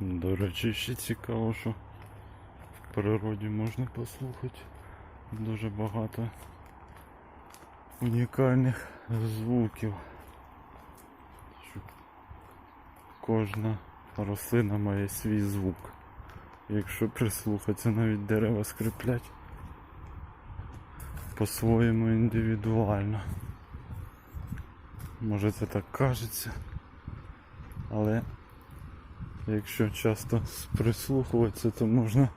До речі, ще цікаво, що в природі можна послухати дуже багато унікальних звуків. Кожна рослина має свій звук. Якщо прислухатися, навіть дерева скриплять по-своєму індивідуально. Може це так кажеться, але якщо часто прислухуватися, то можна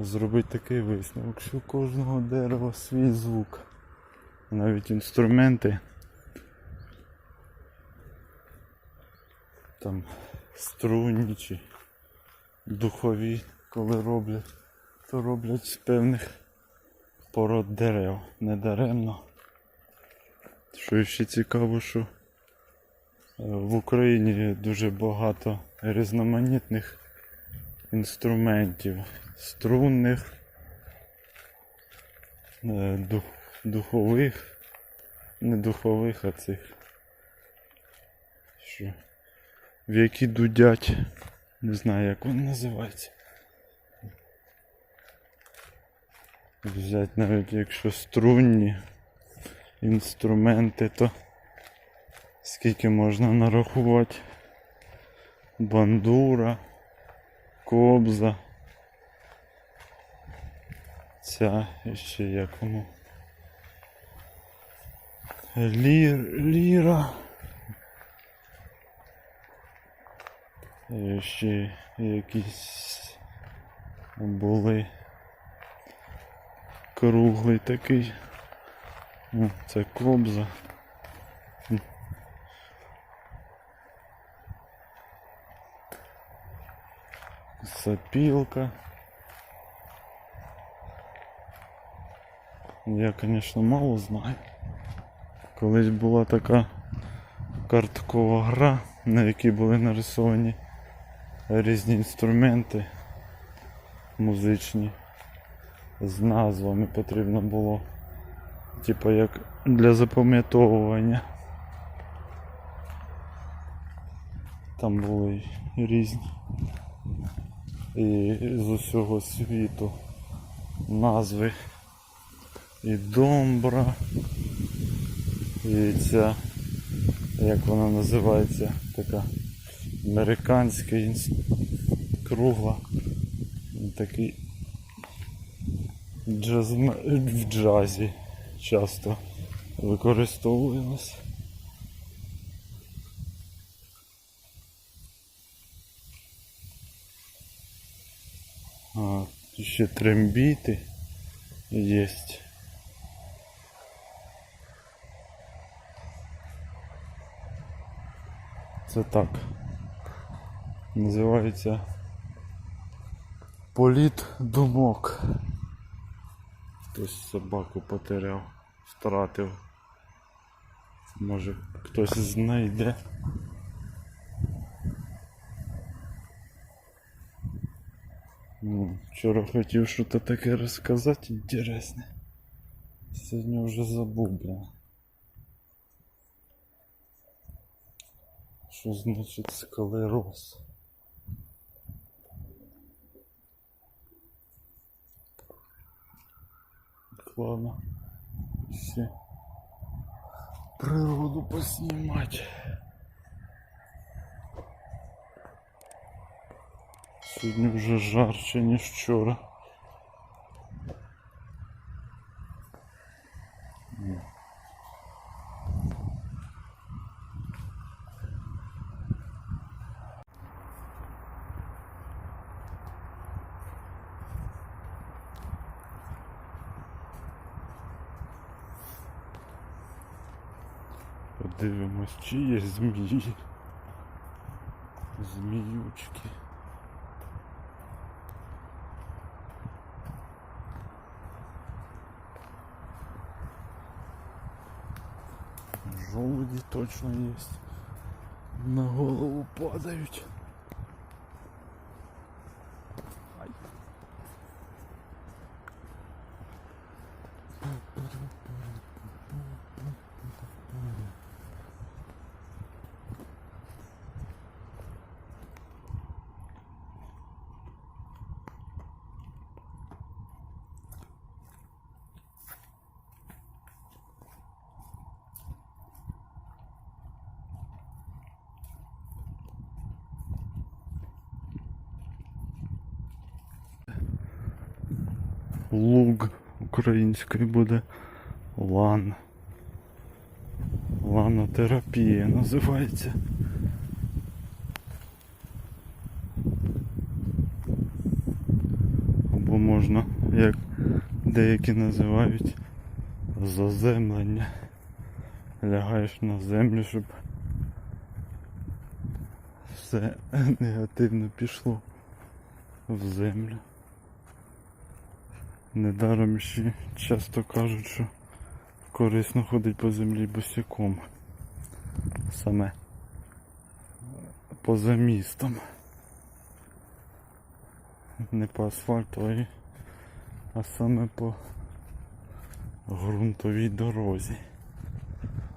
зробити такий висновок, що у кожного дерева свій звук. Навіть інструменти там струнні чи духові, коли роблять, то роблять з певних пород дерев. Не даремно. Що ще цікаво, що в Україні дуже багато різноманітних інструментів, струнних, е, духових, не духових, а цих, що, в які дудять, не знаю як вони називаються. Взять навіть якщо струнні інструменти, то скільки можна нарахувати? Бандура, кобза. Ця і ще як воно. Лір, ліра. І ще якісь були круглий такий. О, це кобза. Сапілка. Я, звісно, мало знаю. Колись була така карткова гра, на якій були нарисовані різні інструменти музичні з назвами потрібно було. Типа як для запам'ятовування. Там були різні. І з усього світу назви. І домбра. І ця, як вона називається, така американська кругла. Такий джаз... в джазі часто використовуємось. А, тут ще трембіти є. Це так. Називається Політ думок. Хтось собаку потеряв, втратив. Може хтось знайде. Ну, Вчора хотів щось таке розказати інтересне. Сьогодні вже забув, бля. Що значить склероз? Ладно. Все. Природу поснимать. Сьогодні вже жарче, ніж вчора. Подивимось, чи є змії. Зміючки. Желуди точно есть. На голову падают. Луг український буде лан. Ланотерапія називається. Або можна, як деякі називають, заземлення. Лягаєш на землю, щоб все негативно пішло в землю. Недаром ще часто кажуть, що корисно ходить по землі босиком. Саме поза містом. Не по асфальту, а а саме по ґрунтовій дорозі.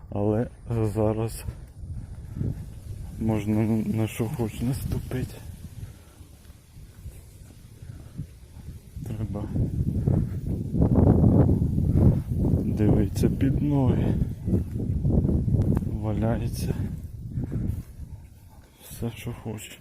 Але зараз можна на що хоч наступити. Треба дивитися під ноги. Валяється. Все, що хоче.